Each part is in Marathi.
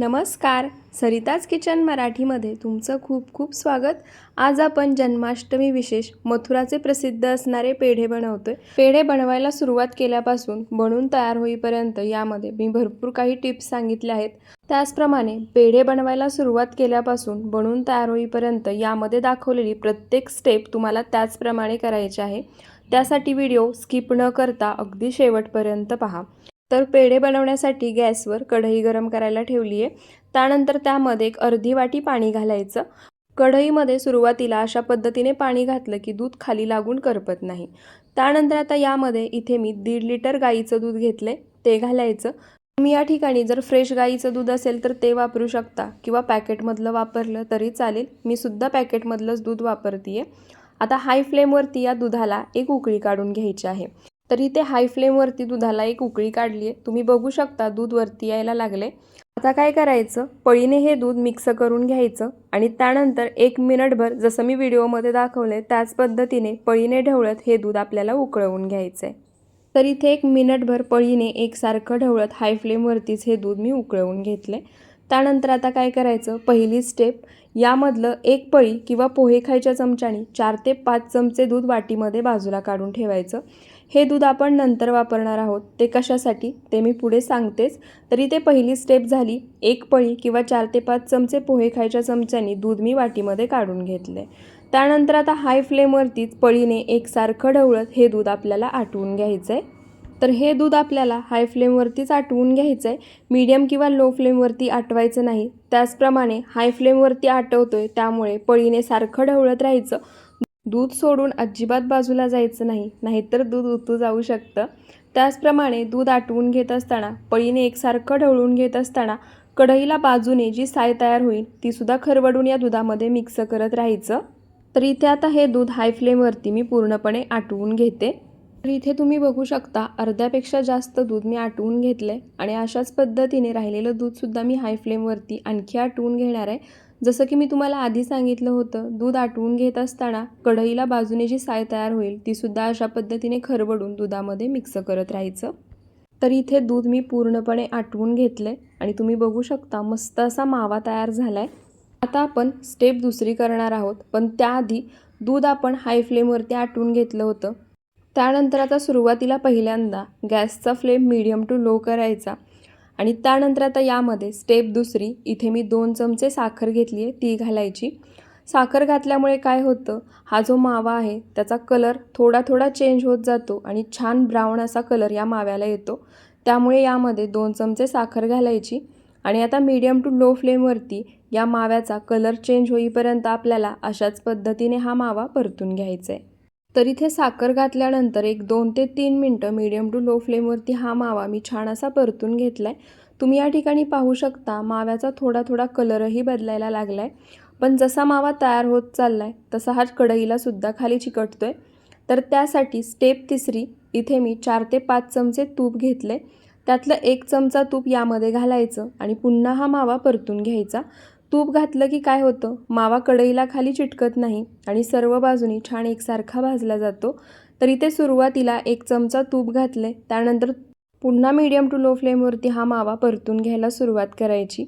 नमस्कार. सरिताज किचन मराठीमध्ये तुमचं खूप खूप स्वागत. आज आपण जन्माष्टमी विशेष मथुराचे प्रसिद्ध असणारे पेढे बनवतोय. पेढे बनवायला सुरुवात केल्यापासून बनून तयार होईपर्यंत यामध्ये मी भरपूर काही टिप्स सांगितल्या आहेत. त्याचप्रमाणे पेढे बनवायला सुरुवात केल्यापासून बनून तयार होईपर्यंत यामध्ये दाखवलेली प्रत्येक स्टेप तुम्हाला त्याचप्रमाणे करायची आहे. त्यासाठी व्हिडिओ स्किप न करता अगदी शेवटपर्यंत पहा. तर पेढे बनवण्यासाठी गॅसवर कढई गरम करायला ठेवली आहे त्यानंतर त्यामध्ये एक अर्धी वाटी पाणी घालायचं. कढईमध्ये सुरुवातीला अशा पद्धतीने पाणी घातलं की दूध खाली लागून करपत नाही. त्यानंतर आता यामध्ये इथे मी दीड लिटर गाईचं दूध घेतले ते घालायचं. तुम्ही या ठिकाणी जर फ्रेश गाईचं दूध असेल तर ते वापरू शकता किंवा पॅकेटमधलं वापरलं तरी चालेल. मी सुद्धा पॅकेटमधलंच दूध वापरते आता हाय फ्लेमवरती या दुधाला एक उकळी काढून घ्यायची आहे. तर इथे हाय फ्लेमवरती दुधाला एक उकळी काढली आहे. तुम्ही बघू शकता दूध वरती यायला लागले आता काय करायचं? पळीने हे दूध मिक्स करून घ्यायचं आणि त्यानंतर एक मिनिटभर जसं मी व्हिडिओमध्ये दाखवले त्याच पद्धतीने पळीने ढवळत हे दूध आपल्याला उकळवून घ्यायचं आहे तर इथे एक मिनिटभर पळीने एकसारखं ढवळत हाय फ्लेमवरतीच हे दूध मी उकळवून घेतले त्यानंतर आता काय करायचं? पहिली स्टेप यामधलं एक पळी किंवा पोहे खायच्या चमच्याने चार ते पाच चमचे दूध वाटीमध्ये बाजूला काढून ठेवायचं. हे दूध आपण नंतर वापरणार आहोत. ते कशासाठी? ते मी पुढे सांगतेच. तरी ते पहिली स्टेप झाली. एक पळी किंवा चार ते पाच चमचे पोहे खायच्या चमच्यानी दूध मी वाटीमध्ये काढून घेतले. त्यानंतर आता हाय फ्लेमवरतीच पळीने एकसारखं ढवळत हे दूध आपल्याला आटवून घ्यायचं आहे तर हे दूध आपल्याला हाय फ्लेमवरतीच आटवून घ्यायचं आहे मीडियम किंवा लो फ्लेमवरती आटवायचं नाही. त्याचप्रमाणे हाय फ्लेमवरती आटवतो आहे त्यामुळे पळीने सारखं ढवळत राहायचं. दूध सोडून अजिबात बाजूला जायचं नाही नाहीतर दूध उतू जाऊ शकतं. त्याचप्रमाणे दूध आटवून घेत असताना पळीने एकसारखं ढवळून घेत असताना कढईला बाजूने जी साय तयार होईल तीसुद्धा खरवडून या दुधामध्ये मिक्स करत राहायचं. तर इथे आता हे दूध हाय फ्लेमवरती मी पूर्णपणे आटवून घेते. तर इथे तुम्ही बघू शकता अर्ध्यापेक्षा जास्त दूध मी आटवून घेतलं आहे आणि अशाच पद्धतीने राहिलेलं दूधसुद्धा मी हाय फ्लेमवरती आणखी आटवून घेणार आहे. जसं की मी तुम्हाला आधी सांगितलं होतं दूध आटवून घेत असताना कढईला बाजूने जी साय तयार होईल तीसुद्धा अशा पद्धतीने खरवडून दुधामध्ये मिक्स करत राहायचं. तर इथे दूध मी पूर्णपणे आटवून आहे आणि तुम्ही बघू शकता मस्त असा मावा तयार झाला आहे आता आपण स्टेप दुसरी करणार आहोत पण त्याआधी दूध आपण हाय फ्लेमवरती आटवून घेतलं होतं. त्यानंतर आता सुरुवातीला पहिल्यांदा गॅसचा फ्लेम मीडियम टू लो करायचा. आणि त्यानंतर आता यामध्ये स्टेप दुसरी इथे मी दोन चमचे साखर घेतली आहे ती घालायची. साखर घातल्यामुळे काय होतं हा जो मावा आहे त्याचा कलर थोडा थोडा चेंज होत जातो आणि छान ब्राऊन असा कलर या माव्याला येतो. त्यामुळे यामध्ये दोन चमचे साखर घालायची आणि आता मीडियम टू लो फ्लेमवरती या माव्याचा कलर चेंज होईपर्यंत आपल्याला अशाच पद्धतीने हा मावा परतून घ्यायचा आहे तर इथे साखर घातल्यानंतर एक दोन ते तीन मिनटं मीडियम टू लो फ्लेमवरती हा मावा मी छान असा परतून घेतला आहे तुम्ही या ठिकाणी पाहू शकता माव्याचा थोडा थोडा कलरही बदलायला लागला आहे पण जसा मावा तयार होत चालला आहे तसा हा कढईलासुद्धा खाली चिकटतो आहे तर त्यासाठी स्टेप तिसरी इथे मी चार ते पाच चमचे तूप घेतले त्यातलं एक चमचा तूप यामध्ये घालायचं आणि पुन्हा हा मावा परतून घ्यायचा. तूप घातलं की काय होतं? मावा कढईला खाली चिटकत नाही आणि सर्व बाजूनी छान एकसारखा भाजला जातो. तर इथे सुरुवातीला एक चमचा तूप घातले त्यानंतर पुन्हा मीडियम टू लो फ्लेमवरती हा मावा परतून घ्यायला सुरुवात करायची.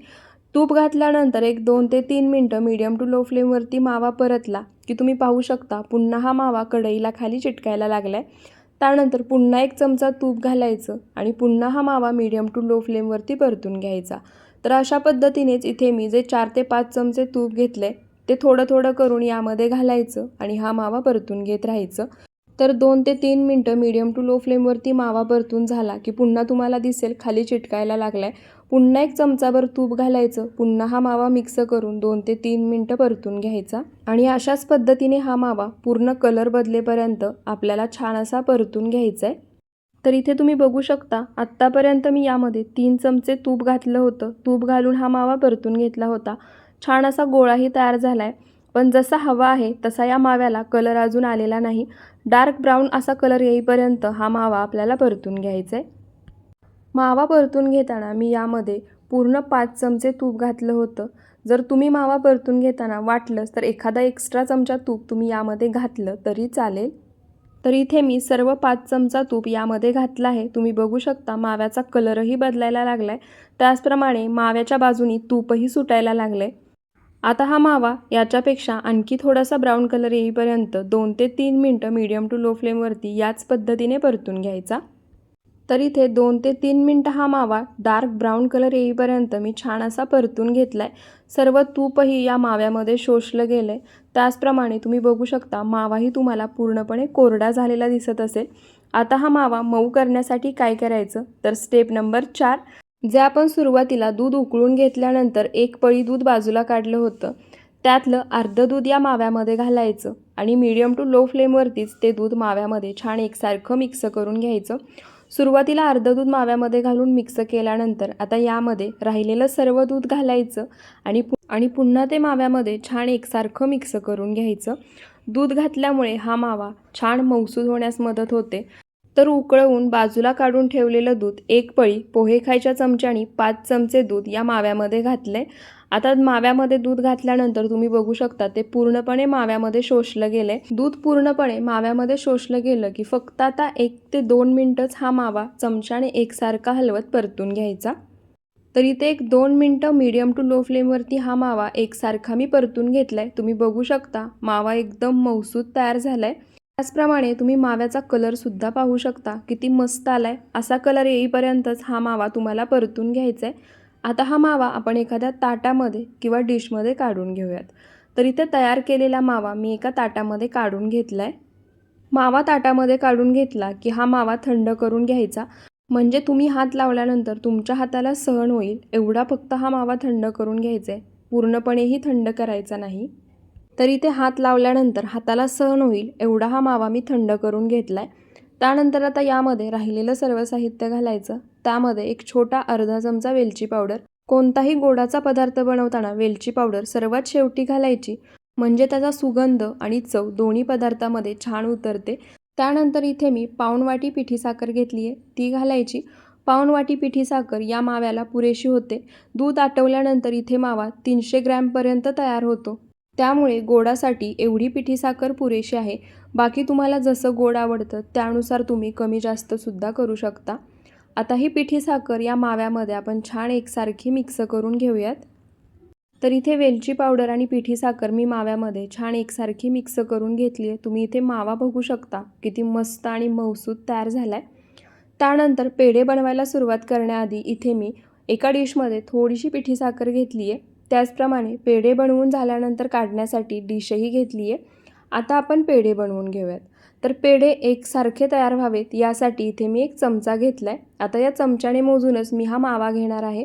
तूप घातल्यानंतर एक दोन ते तीन मिनटं मीडियम टू लो फ्लेमवरती मावा परतला की तुम्ही पाहू शकता पुन्हा हा मावा कढईला खाली चिटकायला लागला आहे त्यानंतर पुन्हा एक चमचा तूप घालायचं आणि पुन्हा हा मावा मीडियम टू लो फ्लेमवरती परतून घ्यायचा. तर अशा पद्धतीनेच इथे मी जे चार ते पाच चमचे तूप घेतले ते थोडं थोडं करून यामध्ये घालायचं आणि हा मावा परतून घेत राहायचं. तर दोन ते तीन मिनटं मीडियम टू लो फ्लेमवरती मावा परतून झाला की पुन्हा तुम्हाला दिसेल खाली चिटकायला लागला आहे पुन्हा एक चमचाभर तूप घालायचं पुन्हा हा मावा मिक्स करून दोन ते तीन मिनटं परतून घ्यायचा. आणि अशाच पद्धतीने हा मावा पूर्ण कलर बदलेपर्यंत आपल्याला छान असा परतून घ्यायचा आहे तर इथे तुम्ही बघू शकता आत्तापर्यंत मी यामध्ये तीन चमचे तूप घातलं होतं. तूप घालून हा मावा परतून घेतला होता. छान असा गोळाही तयार झाला आहे पण जसा हवा आहे तसा या माव्याला कलर अजून आलेला नाही. डार्क ब्राऊन असा कलर येईपर्यंत हा मावा आपल्याला परतून घ्यायचा आहे मावा परतून घेताना मी यामध्ये पूर्ण पाच चमचे तूप घातलं होतं. जर तुम्ही मावा परतून घेताना वाटलंच तर एखादा एक्स्ट्रा चमचा तूप तुम्ही यामध्ये घातलं तरी चालेल. तर इथे मी सर्व पाच चमचा तूप यामध्ये घातला आहे. तुम्ही बघू शकता माव्याचा कलरही बदलायला लागला आहे त्याचप्रमाणे माव्याच्या बाजूनी तूपही सुटायला लागलं आहे आता हा मावा याच्यापेक्षा आणखी थोडासा ब्राऊन कलर येईपर्यंत दोन ते तीन मिनटं मीडियम टू लो फ्लेमवरती याच पद्धतीने परतून घ्यायचा. तर इथे दोन ते तीन मिनटं हा मावा डार्क ब्राऊन कलर येईपर्यंत मी छान असा परतून घेतला आहे सर्व तूपही या माव्यामध्ये शोषलं गेलं आहे त्याचप्रमाणे तुम्ही बघू शकता मावाही तुम्हाला पूर्णपणे कोरडा झालेला दिसत असेल. आता हा मावा मऊ करण्यासाठी काय करायचं? तर स्टेप नंबर चार जे आपण सुरुवातीला दूध उकळून घेतल्यानंतर एक पळी दूध बाजूला काढलं होतं त्यातलं अर्धं दूध या माव्यामध्ये घालायचं आणि मीडियम टू लो फ्लेमवरतीच ते दूध माव्यामध्ये छान एकसारखं मिक्स करून घ्यायचं. सुरुवातीला अर्धं दूध माव्यामध्ये घालून मिक्स केल्यानंतर आता यामध्ये राहिलेलं सर्व दूध घालायचं आणि पु आणि पुन्हा ते माव्यामध्ये छान एकसारखं मिक्स करून घ्यायचं. दूध घातल्यामुळे हा मावा छान मौसूद होण्यास मदत होते. तर उकळवून बाजूला काढून ठेवलेलं दूध एक पळी पोहे खायच्या चमच्यानी पाच चमचे दूध या माव्यामध्ये घातले. आता माव्यामध्ये दूध घातल्यानंतर तुम्ही बघू शकता ते पूर्णपणे माव्यामध्ये शोषलं गेले. दूध पूर्णपणे माव्यामध्ये शोषलं गेलं की फक्त आता एक ते दोन मिनटंच हा मावा चमच्याने एकसारखा हलवत परतून घ्यायचा. तर इथे एक दोन मिनटं मीडियम टू लो फ्लेमवरती हा मावा एकसारखा मी परतून घेतलाय. तुम्ही बघू शकता मावा एकदम मौसूद तयार झालाय. त्याचप्रमाणे तुम्ही माव्याचा कलरसुद्धा पाहू शकता. किती मस्त आला आहे असा कलर येईपर्यंतच हा मावा तुम्हाला परतून घ्यायचा आहे आता हा मावा आपण एखाद्या ताटामध्ये किंवा डिशमध्ये काढून घेऊयात. तर इथे तयार केलेला मावा मी एका ताटामध्ये काढून घेतला आहे मावा ताटामध्ये काढून घेतला की हा मावा थंड करून घ्यायचा. म्हणजे तुम्ही हात लावल्यानंतर तुमच्या हाताला सहन होईल. एवढा फक्त हा मावा थंड करून घ्यायचा आहे पूर्णपणेही थंड करायचा नाही. तर इथे हात लावल्यानंतर हाताला सहन होईल एवढा हा मावा मी थंड करून घेतला आहे त्यानंतर आता यामध्ये राहिलेलं सर्व साहित्य घालायचं. त्यामध्ये एक छोटा अर्धा चमचा वेलची पावडर कोणताही गोडाचा पदार्थ बनवताना वेलची पावडर सर्वात शेवटी घालायची म्हणजे त्याचा सुगंध आणि चव दोन्ही पदार्थामध्ये छान उतरते. त्यानंतर इथे मी पाऊण वाटी पिठी साखर घेतली आहे ती घालायची. पाऊण वाटी पिठी साखर या माव्याला पुरेशी होते. दूध आटवल्यानंतर इथे मावा तीनशे ग्रॅमपर्यंत तयार होतो. त्यामुळे गोडासाठी एवढी पिठी साखर पुरेशी आहे. बाकी तुम्हाला जसं गोड आवडतं त्यानुसार तुम्ही कमी जास्तसुद्धा करू शकता. आता ही पिठी साखर या माव्यामध्ये आपण छान एकसारखी मिक्स करून घेऊयात. तर इथे वेलची पावडर आणि पिठी साखर मी माव्यामध्ये छान एकसारखी मिक्स करून घेतली आहे. तुम्ही इथे मावा बघू शकता किती मस्त आणि मौसूद तयार झाला आहे त्यानंतर पेढे बनवायला सुरुवात करण्याआधी इथे मी एका डिशमध्ये थोडीशी पिठी साखर घेतली आहे त्याचप्रमाणे पेढे बनवून झाल्यानंतर काढण्यासाठी डिशही घेतली आहे. आता आपण पेढे बनवून घेऊयात. तर पेढे एकसारखे तयार व्हावेत यासाठी इथे मी एक चमचा घेतला आहे आता या चमच्याने मोजूनच मी हा मावा घेणार आहे.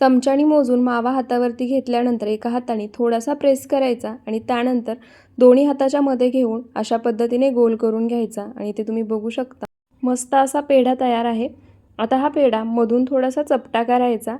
चमच्याने मोजून मावा हातावरती घेतल्यानंतर एका हाताने थोडासा प्रेस करायचा आणि त्यानंतर दोन्ही हाताच्या मध्ये घेऊन अशा पद्धतीने गोल करून घ्यायचा आणि ते तुम्ही बघू शकता. मस्त असा पेढा तयार आहे. आता हा पेढा मधून थोडासा चपटा करायचा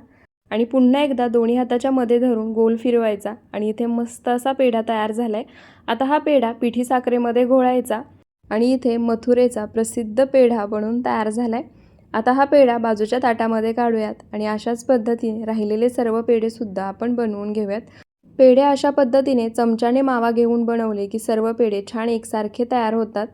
आणि पुन्हा एकदा दोन्ही हाताच्या मध्ये धरून गोल फिरवायचा. आणि इथे मस्त असा पेढा तयार झाला आहे आता हा पेढा पिठी साखरेमध्ये घोळायचा. आणि इथे मथुरेचा प्रसिद्ध पेढा बनून तयार झाला आहे आता हा पेढा बाजूच्या ताटामध्ये काढूयात. आणि अशाच पद्धतीने राहिलेले सर्व पेढेसुद्धा आपण बनवून घेऊयात. पेढे अशा पद्धतीने चमच्याने मावा घेऊन बनवले की सर्व पेढे छान एकसारखे तयार होतात.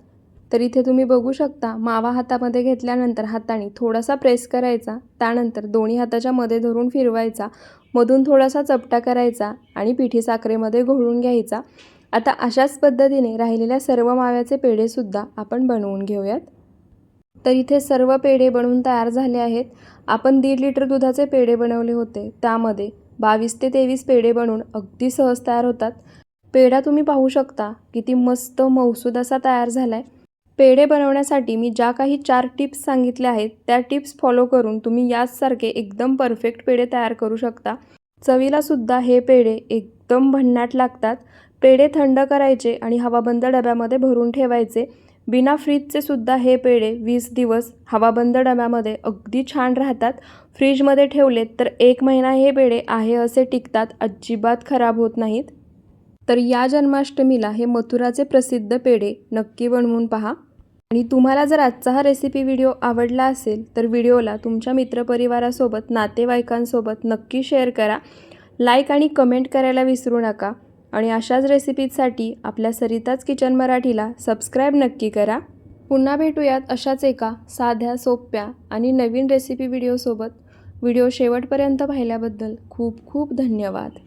तर इथे तुम्ही बघू शकता मावा हातामध्ये घेतल्यानंतर हाताने थोडासा प्रेस करायचा त्यानंतर दोन्ही हाताच्या मध्ये धरून फिरवायचा मधून थोडासा चपटा करायचा आणि पिठी साखरेमध्ये घोळून घ्यायचा. आता अशाच पद्धतीने राहिलेल्या सर्व माव्याचे पेढेसुद्धा आपण बनवून घेऊयात. तर इथे सर्व पेढे बनवून तयार झाले आहेत. आपण दीड लिटर दुधाचे पेढे बनवले होते. त्यामध्ये बावीस ते तेवीस पेढे बनवून अगदी सहज तयार होतात. पेढा तुम्ही पाहू शकता किती मस्त मौसूद असा तयार झाला आहे पेढे बनवण्यासाठी मी ज्या काही चार टिप्स सांगितल्या आहेत त्या टिप्स फॉलो करून तुम्ही याचसारखे एकदम परफेक्ट पेढे तयार करू शकता. चवीलासुद्धा हे पेढे एकदम भन्नाट लागतात. पेढे थंड करायचे आणि हवाबंद डब्यामध्ये भरून ठेवायचे. बिना फ्रीजचे सुद्धा हे पेढे वीस दिवस हवाबंद डब्यामध्ये अगदी छान राहतात. फ्रीजमध्ये ठेवलेत तर एक महिना हे पेढे आहे असे टिकतात अजिबात खराब होत नाहीत. तर या जन्माष्टमीला हे मथुराचे प्रसिद्ध पेढे नक्की बनवून पहा. आणि तुम्हाला जर आजचा हा रेसिपी व्हिडिओ आवडला असेल तर व्हिडिओला तुमच्या मित्रपरिवारासोबत नातेवाईकांसोबत नक्की शेअर करा. लाईक आणि कमेंट करायला विसरू नका. आणि अशाच रेसिपीजसाठी आपल्या सरिताच किचन मराठीला सबस्क्राईब नक्की करा. पुन्हा भेटूयात अशाच एका साध्या सोप्या आणि नवीन रेसिपी व्हिडिओसोबत व्हिडिओ शेवटपर्यंत पाहिल्याबद्दल खूप खूप धन्यवाद.